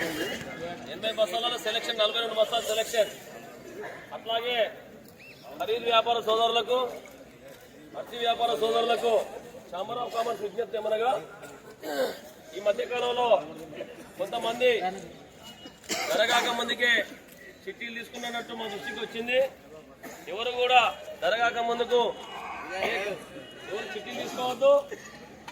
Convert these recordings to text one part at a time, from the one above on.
ఎనభై బస్తాలలో సెలక్షన్ నలభై రెండు బస్సాల సెలక్షన్ అట్లాగే ఖరీదు వ్యాపార సోదరులకు మత్స్య వ్యాపార సోదరులకు ఛాంబర్ ఆఫ్ కామర్స్ విజ్ఞప్తి ఏమనగా ఈ మధ్యకాలంలో కొంతమంది ధరగాక ముందుకే చిట్టీలు తీసుకున్నట్టు మా దృష్టికి వచ్చింది. ఎవరు కూడా ధరగాక ముందుకు ఎవరు చిట్టీలు తీసుకోవద్దు.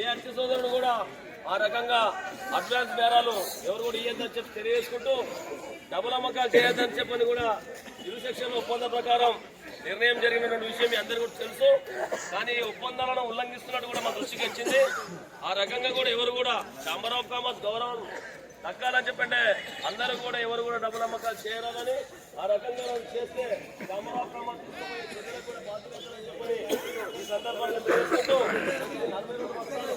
ఏ అర్చ సోదరుడు కూడా ఆ రకంగా అడ్వాన్స్ బేరాలు ఎవరు కూడా ఇయ్యద్దని చెప్పి తెలియజేసుకుంటూ డబుల్ అమ్మకాలు చేయొద్దని చెప్పని కూడా ఇరు సెక్షన్ ఒప్పంద ప్రకారం నిర్ణయం జరిగినటువంటి విషయం మీ అందరికీ కూడా తెలుసు. కానీ ఈ ఒప్పందాలను ఉల్లంఘిస్తున్నట్టు కూడా మా దృష్టికి వచ్చింది. ఆ రకంగా కూడా ఎవరు కూడా ఛాంబర్ ఆఫ్ కామర్స్ గౌరవం దక్కాలని చెప్పంటే అందరూ కూడా ఎవరు కూడా డబ్బులు అమ్మకాలు చేయాలని ఆ రకంగా చేస్తే ఛాంబర్ ఆఫ్ కామర్స్ కూడా బాధ్యత చెప్పని ఈ సందర్భంగా తెలియజేసుకుంటూ ఈ నలభై రెండు బస్తాలు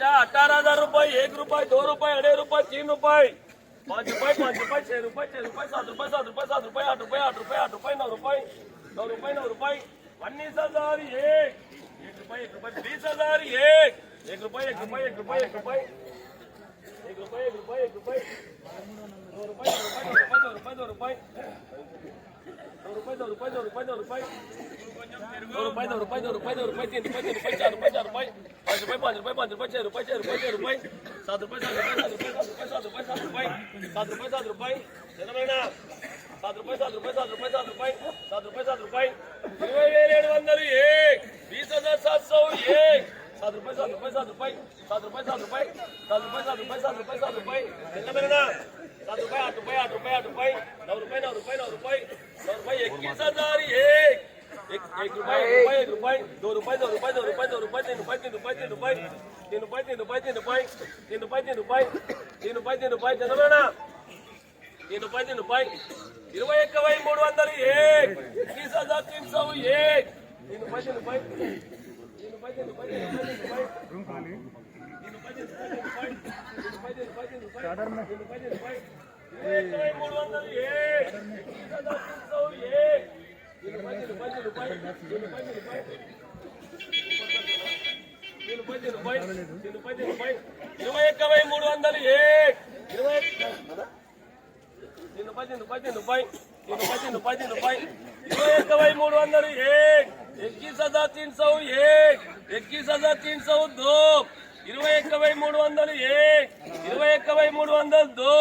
अच्छा अठारह हजार रुपये एक रुपये दो रुपये अढ़े रुपये तीन रुपये पाँच रुपये पाँच रुपये छह रुपये छह रुपये सात रुपये सात रुपये सात रुपये आठ रुपये आठ रुपये आठ रुपये नौ रुपये नौ रुपये नौ रुपये उन्नीस हजार एक एक रुपये एक रुपये बीस हजार एक एक रुपये एक रुपये एक रुपये एक रुपये रुपये दो रुपये दो रुपये तीन रुपये तीन रुपये चार रुपये चार रुपये पाँच रुपये पाँच रुपये पाँच रुपये छह रुपये छह रुपये छह रुपये सात रुपये सात रुपये सात रुपये सात रुपये सात रुपये सात रुपये सात रुपये జనమేనా सात रुपये सात रुपये सात रुपये सात रुपये सात रुपये सात रुपये रुपये सात रुपये कितना मिलेगा सात रुपये आठ रुपये आठ रुपये आठ रुपये नौ रुपये नौ रुपये नौ रुपये नौ रुपये इक्कीस हज़ार एक एक एक रुपये एक रुपये एक रुपये दो रुपये दो रुपये दो रुपये दो रुपये तीन रुपये तीन रुपये तीन रुपये तीन रुपये तीन रुपये तीन रुपये तीन रुपये तीन रुपये तीन रुपये तीन रुपये चंद्रना तीन रुपये तीन रुपये ఇరవై ఒక్క వెయ్యి మూడు వందలు ఏక్ తీసా తీసా ఏక్ నేను పైసలు పై నేను పైసలు పై साधारण ఇరవై ఒక్క వెయ్యి మూడు వందలు ఇరవై నిన్ను పది నిన్ను పది నిన్ను పై నిన్ను పది నిన్ను పది నిన్ను పై ఇరవై ఒక్క వెయ్యి మూడు వందలు एकवीस हजार तीन सौ एक एकवीस हजार तीन सौ दो इरवे एक मूड वंदल एक లెక్క మూడు వందలు దో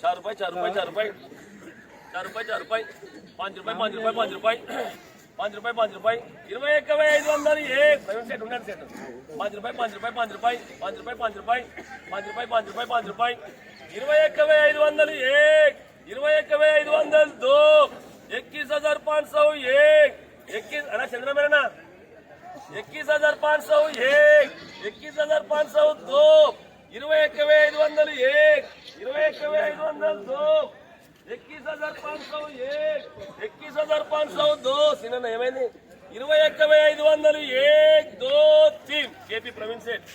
చారు రూపాయి చారు రూపాయి చారు రూపాయి చారు రూపాయి చారు రూపాయి పాంచ్ రూపాయి పాంచ్ రూపాయి పాంచ్ రూపాయి పాంచ్ రూపాయి పాంచ్ రూపాయి ఇరవై ఒక్క ఐదు వందలు ఏ ప్రైవేట్ సెట్ ఉండండి సెట్ పాంచ్ రూపాయి పాంచ్ రూపాయి పాంచ్ రూపాయి పాంచ్ రూపాయి పాంచ్ రూపాయి పాంచ్ రూపాయి పాంచ్ రూపాయి పాంచ్ రూపాయి ఇరవై ఒక్క ఐదు వందలు ఏ ఇరవై ఒక్క ఐదు వందలు దో ఎక్కిస్ హజార్ పాంచ్ సౌ ఏ ఎక్కిస్ అన్నా చంద్రమేనా ఎక్కిస్ హజార్ పాంచ్ సౌ ఏ ఎక్కిస్ హజార్ పాంచ్ సౌ దో ఇరవై ఒక్క ఐదు వందలు ఏ ఇరవై ఒక్క ఐదు వందలు దో. ఎక్కిస్ హజార్ పాంచ్ సౌ ఏ ఎక్కిస్ హజార్ పాంచ్ సౌ దో. సినిమా ఏమైంది? ఇరవై ఒక్క ఐదు వందలు ఏ దో తీన్ కేపీ ప్రవీణ్ సేట్